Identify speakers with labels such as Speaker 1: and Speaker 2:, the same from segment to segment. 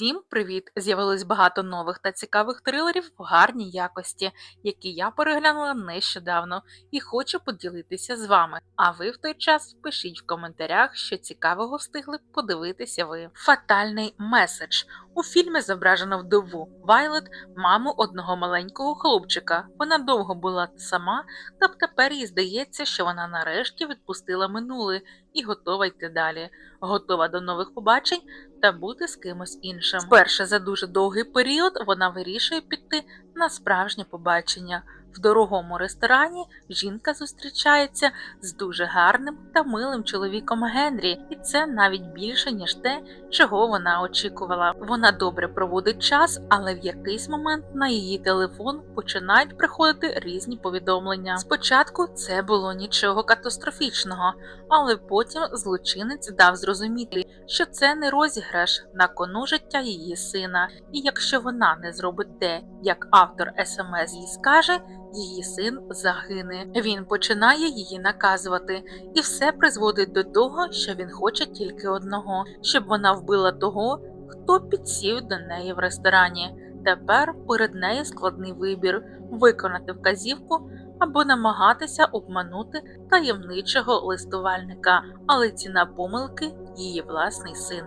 Speaker 1: Всім привіт! З'явилось багато нових та цікавих трилерів в гарній якості, які я переглянула нещодавно і хочу поділитися з вами. А ви в той час пишіть в коментарях, що цікавого встигли подивитися ви. Фатальний меседж у фільмі зображено вдову Вайлет, маму одного маленького хлопчика. Вона довго була сама, та тепер їй здається, що вона нарешті відпустила минуле і готова йти далі, готова до нових побачень та бути з кимось іншим. Вперше за дуже довгий період вона вирішує піти на справжнє побачення. В дорогому ресторані жінка зустрічається з дуже гарним та милим чоловіком Генрі, і це навіть більше ніж те, чого вона очікувала. Вона добре проводить час, але в якийсь момент на її телефон починають приходити різні повідомлення. Спочатку це було нічого катастрофічного, але потім злочинець дав зрозуміти, що це не розіграш на кону життя її сина, і якщо вона не зробить те, як автор смс їй скаже. Її син загине. Він починає її наказувати, і все призводить до того, що він хоче тільки одного, щоб вона вбила того, хто підсів до неї в ресторані. Тепер перед нею складний вибір виконати вказівку або намагатися обманути таємничого листувальника, але ціна помилки її власний син.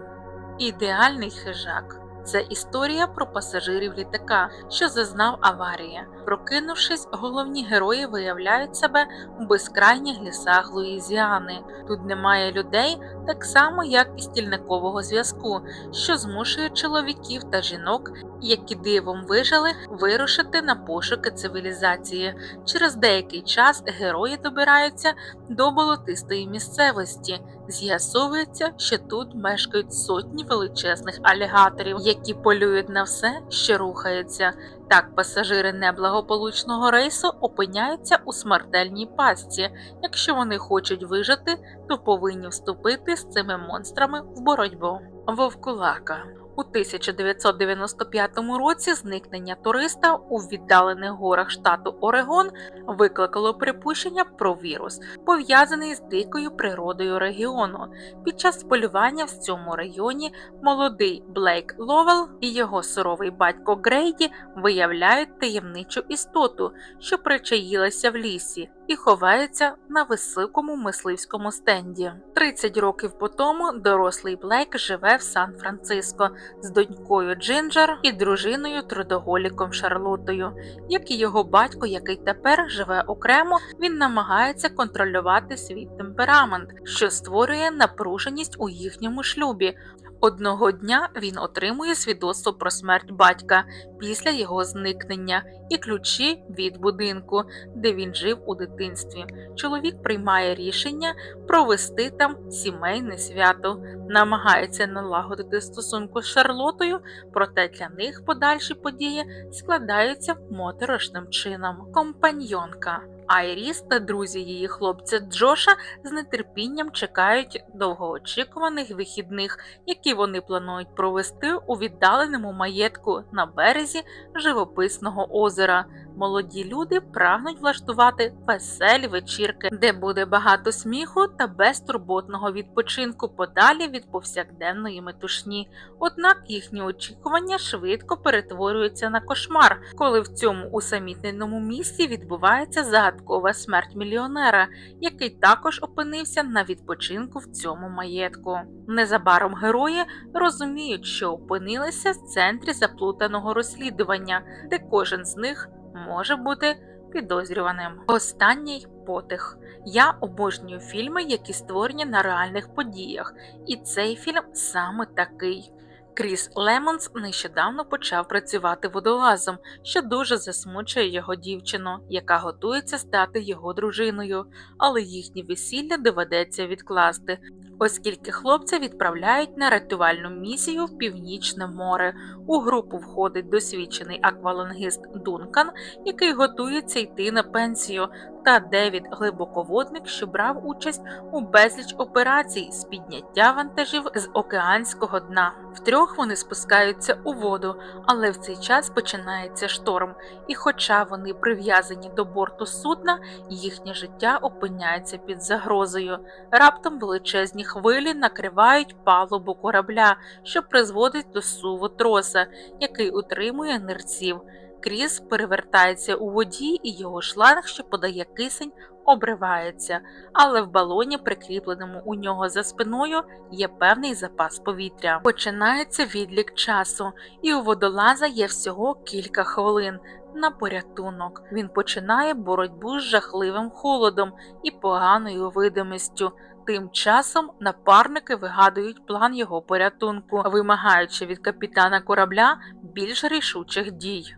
Speaker 1: Ідеальний хижак. Це історія про пасажирів літака, що зазнав аварії. Прокинувшись, головні герої виявляють себе у безкрайніх лісах Луїзіани. Тут немає людей, так само як і стільникового зв'язку, що змушує чоловіків та жінок, які дивом вижили, вирушити на пошуки цивілізації. Через деякий час герої добираються до болотистої місцевості. З'ясовується, що тут мешкають сотні величезних алігаторів, які полюють на все, що рухається. Так, пасажири неблагополучного рейсу опиняються у смертельній пастці. Якщо вони хочуть вижити, то повинні вступити з цими монстрами в боротьбу. Вовкулака у 1995 році зникнення туриста у віддалених горах штату Орегон викликало припущення про вірус, пов'язаний з дикою природою регіону. Під час полювання в цьому регіоні молодий Блейк Ловел і його суровий батько Грейді виявляють таємничу істоту, що причаїлася в лісі. І ховається на високому мисливському стенді. 30 років по тому дорослий Блейк живе в Сан-Франциско з донькою Джинджер і дружиною трудоголіком Шарлотою. Як і його батько, який тепер живе окремо, він намагається контролювати свій темперамент, що створює напруженість у їхньому шлюбі. Одного дня він отримує свідоцтво про смерть батька після його зникнення і ключі від будинку, де він жив у дитинстві. Чоловік приймає рішення провести там сімейне свято, намагається налагодити стосунку з Шарлотою, проте для них подальші події складаються моторошним чином. Компаньйонка. Айріс та друзі її хлопця Джоша з нетерпінням чекають довгоочікуваних вихідних, які вони планують провести у віддаленому маєтку на березі живописного озера. Молоді люди прагнуть влаштувати веселі вечірки, де буде багато сміху та безтурботного відпочинку подалі від повсякденної метушні. Однак їхні очікування швидко перетворюються на кошмар, коли в цьому усамітненому місці відбувається загадкова смерть мільйонера, який також опинився на відпочинку в цьому маєтку. Незабаром герої розуміють, що опинилися в центрі заплутаного розслідування, де кожен з них може бути підозрюваним. Останній потих. Я обожнюю фільми, які створені на реальних подіях, і цей фільм саме такий. Кріс Лемонс нещодавно почав працювати водолазом, що дуже засмучує його дівчину, яка готується стати його дружиною, але їхнє весілля доведеться відкласти, оскільки хлопця відправляють на рятувальну місію в північне море. У групу входить досвідчений аквалангіст Дункан, який готується йти на пенсію. Та Девід глибоководник, що брав участь у безліч операцій з підняття вантажів з океанського дна. Втрьох вони спускаються у воду, але в цей час починається шторм, і хоча вони прив'язані до борту судна, їхнє життя опиняється під загрозою. Раптом величезні хвилі накривають палубу корабля, що призводить до суву троса, який утримує нирців. Кріс перевертається у воді, і його шланг, що подає кисень, обривається, але в балоні, прикріпленому у нього за спиною, є певний запас повітря. Починається відлік часу, і у водолаза є всього кілька хвилин на порятунок. Він починає боротьбу з жахливим холодом і поганою видимістю. Тим часом напарники вигадують план його порятунку, вимагаючи від капітана корабля більш рішучих дій.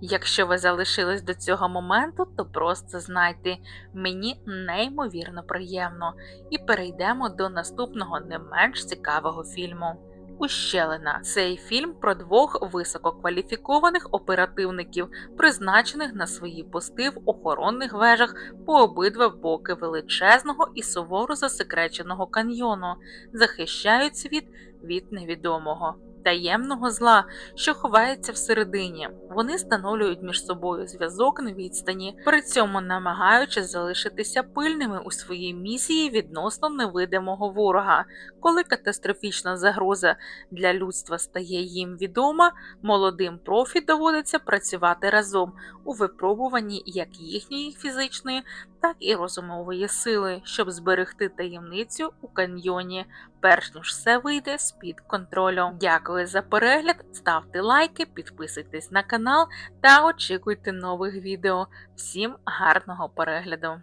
Speaker 1: Якщо ви залишились до цього моменту, то просто знайте, мені неймовірно приємно, і перейдемо до наступного не менш цікавого фільму. Ущелина. Цей фільм про двох висококваліфікованих оперативників, призначених на свої пости в охоронних вежах по обидва боки величезного і суворо засекреченого каньйону, захищають світ від невідомого. Таємного зла, що ховається всередині, вони встановлюють між собою зв'язок на відстані, при цьому намагаючись залишитися пильними у своїй місії відносно невидимого ворога. Коли катастрофічна загроза для людства стає їм відома, молодим профі доводиться працювати разом у випробуванні як їхньої фізичної, так і розумової сили, щоб зберегти таємницю у каньйоні, перш ніж все вийде з під контролю. Дякую за перегляд, ставте лайки, підписуйтесь на канал та очікуйте нових відео. Всім гарного перегляду!